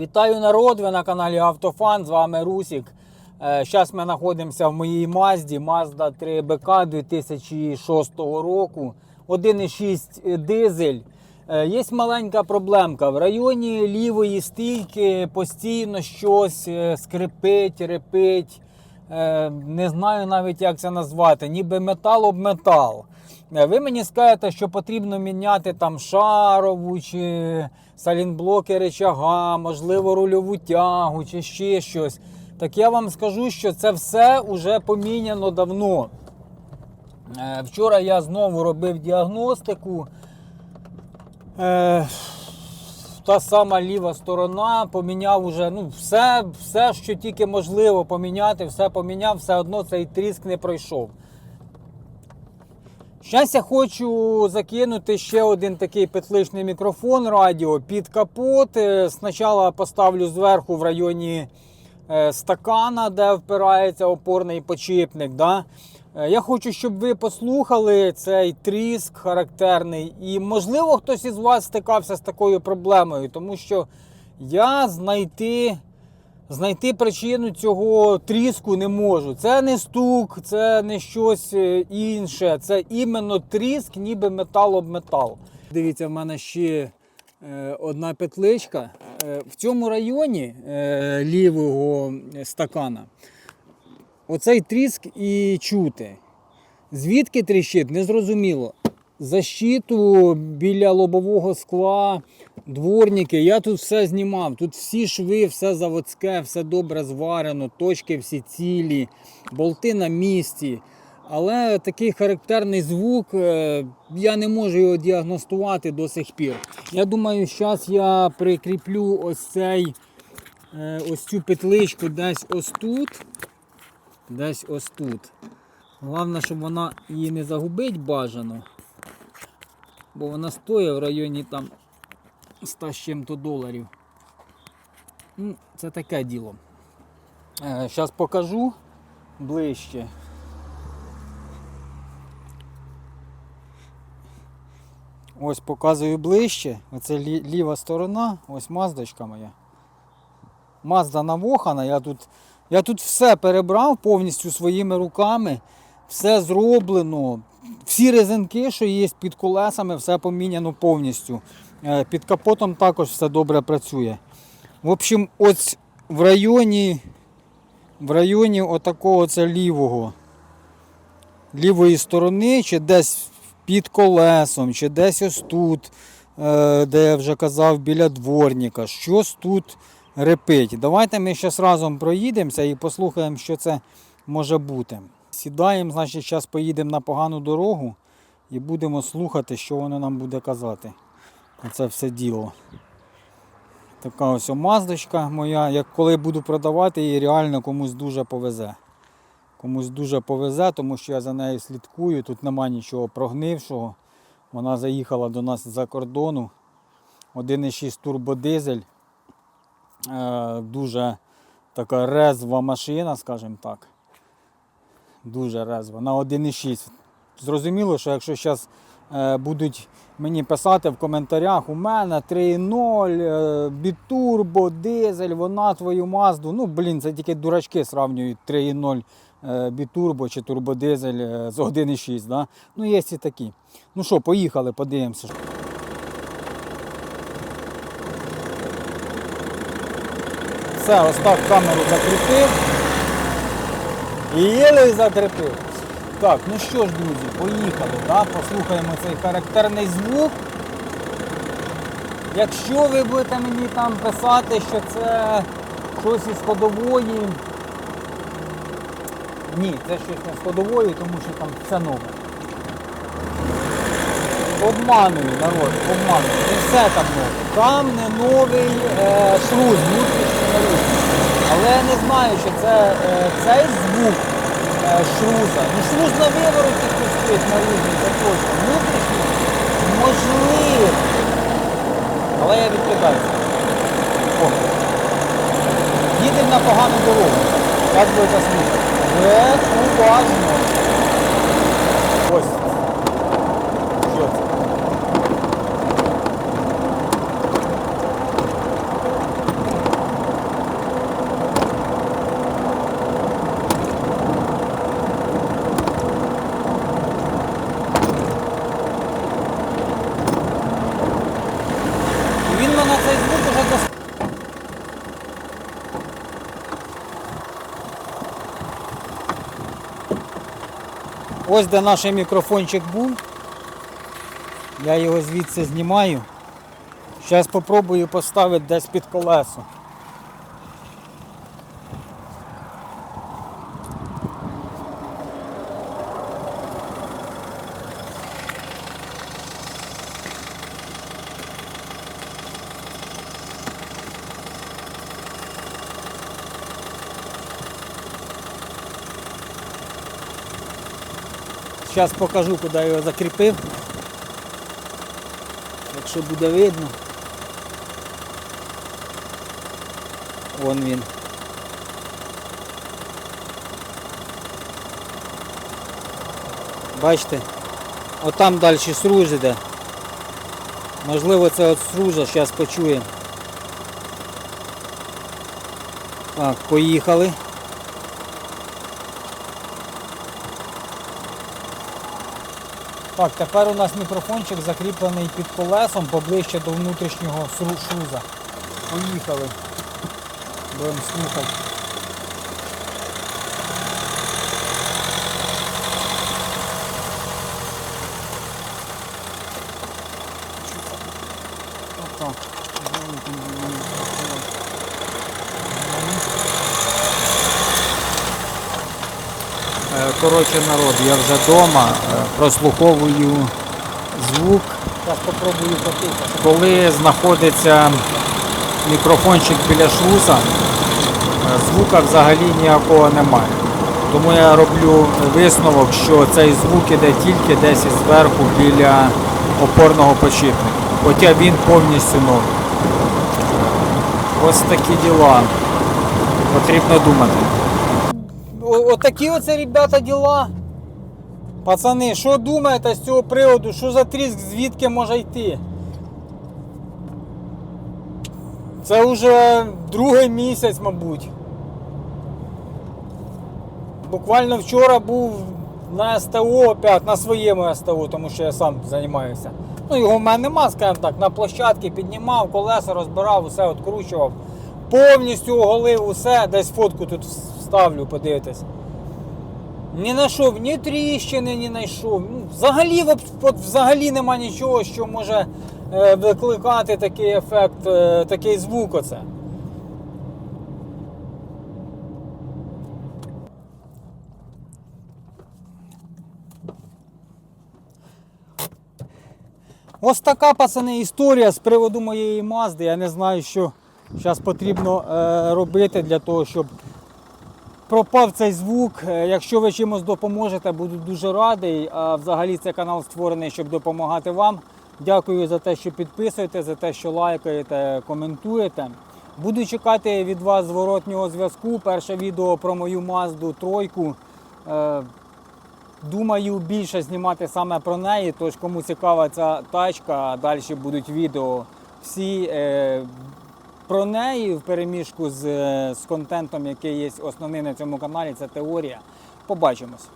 Вітаю народ! Ви на каналі Автофан. З вами Русік. Зараз ми знаходимося в моїй Мазді. Mazda 3 БК 2006 року. 1,6 дизель. Е, Є маленька проблемка. В районі лівої стійки постійно щось е, скрипить, репить. Е, Не знаю навіть, як це назвати. Ніби метал об метал. Е, Ви мені скажете, що потрібно міняти там шарову чи салінблоки речага, можливо, рульову тягу чи ще щось. Так я вам скажу, що це все вже поміняно давно. Е, Вчора я знову робив діагностику. Та сама ліва сторона поміняв уже ну, все, все, що тільки можливо поміняти, все поміняв, все одно цей тріск не пройшов. Зараз я хочу закинути ще один такий петличний мікрофон радіо під капот. Е, Спочатку поставлю зверху в районі е, стакана, де впирається опорний почіпник. Да? Е, Я хочу, щоб ви послухали цей тріск характерний. І, можливо, хтось із вас стикався з такою проблемою, тому що я знайти. Знайти причину цього тріску не можу. Це не стук, це не щось е, інше. Це іменно тріск, ніби метал об метал. Дивіться, в мене ще е, одна петличка. В цьому районі лівого стакана оцей тріск і чути. Звідки тріщить, незрозуміло. Защиту біля лобового скла, дворники. Я тут все знімав. Тут всі шви, все заводське, все добре зварено, точки всі цілі, болти на місці. Але такий характерний звук, е, я не можу його діагностувати до сих пір. Я думаю, зараз я прикріплю ось цей, е, ось цю петличку десь ось тут. Десь ось тут. Головне, щоб вона її не загубить бажано. Бо вона стоїть в районі там 100 з чим-то доларів. Ну, Це таке діло. Зараз покажу ближче. Ось показую ближче. Оце лі- ліва сторона, ось маздочка моя. Мазда навохана, я тут, я тут все перебрав повністю своїми руками. Все зроблено. Всі резинки, що є під колесами, все поміняно повністю. Е, Під капотом також все добре працює. В общем, ось в районі, в районі отакого це лівого, лівої сторони, чи десь під колесом, чи десь ось тут, е, де я вже казав, біля дворника. Щось тут репить. Давайте ми зараз разом проїдемося і послухаємо, що це може бути. Сідаємо, значить, зараз поїдемо на погану дорогу і будемо слухати, що воно нам буде казати. Оце все діло. Така ось маздочка моя. Як коли буду продавати, її реально комусь дуже повезе. Комусь дуже повезе, тому що я за нею слідкую. Тут нема нічого прогнившого. Вона заїхала до нас з-за кордону. 1,6 турбодизель. Е, дуже така резва машина, скажімо так. Дуже резва. На 1,6. Зрозуміло, що якщо зараз е, будуть мені писати в коментарях, у мене 3.0, е, бітурбо, дизель, вона твою мазду. Ну, блін, це тільки дурачки сравнюють 3.0 е, бітурбо чи турбодизель з 1.6. Да? Ну, є і такі. Ну що, поїхали, подивимося. Все, ось так камеру закріпив. І єле закріпив. Так, ну що ж, друзі, поїхали. Да? Послухаємо цей характерний звук. Якщо ви будете мені там писати, що це щось із ходової. Ні, це щось не з ходової, тому що там все нове. Обманую, народ, обманую. Не все там нове. Там не новий е, шлуз, внутрішній. Але я не знаю, що це е, цей звук е, шлуза. Ну шруз на вивороті пустить на різні точно. Внутрішній можливо. Але я відкидаюся. Їдемо на погану дорогу. Як буде слухати? Не уважно. Ось. Що це? Ось де наш мікрофончик був. Я його звідси знімаю. Зараз спробую поставити десь під колесо. Зараз покажу, куди його закріпив. Якщо буде видно. Вон він. Бачите? Отам далі сруж іде. Можливо це от сружа, зараз почуємо. Так, поїхали. Так, тепер у нас мікрофончик закріплений під колесом поближче до внутрішнього шуза. Поїхали. Будемо слухати. Отак. Е, Коротше, народ, я вже вдома, прослуховую звук. Коли знаходиться мікрофончик біля шлуса, е, звука взагалі ніякого немає. Тому я роблю висновок, що цей звук іде тільки десь зверху біля опорного почіпника. Хоча він повністю новий. Ось такі діла. Потрібно думати. Отакі оце, ребята, діла. Пацани, що думаєте з цього приводу? Що за тріск, звідки може йти? Це вже другий місяць, мабуть. Буквально вчора був на СТО опять, на своєму СТО, тому що я сам займаюся. Ну, його в мене нема, скажімо так, на площадці піднімав, колеса розбирав, усе откручував. Повністю оголив усе, десь фотку тут вставлю, подивитись. Не знайшов ні тріщини, не знайшов. Ну, взагалі, взагалі нема нічого, що може е, викликати такий ефект, е, такий звук оце. Ось така, пацани, історія з приводу моєї Мазди. Я не знаю, що зараз потрібно е, робити для того, щоб пропав цей звук. Е, Якщо ви чимось допоможете, буду дуже радий. А взагалі цей канал створений, щоб допомагати вам. Дякую за те, що підписуєте, за те, що лайкаєте, коментуєте. Буду чекати від вас зворотнього зв'язку. Перше відео про мою Мазду тройку. Е, Думаю, більше знімати саме про неї. Тож, кому цікава ця тачка, далі будуть відео всі е, про неї в переміжку з, е, з контентом, який є основний на цьому каналі. Це теорія. Побачимось.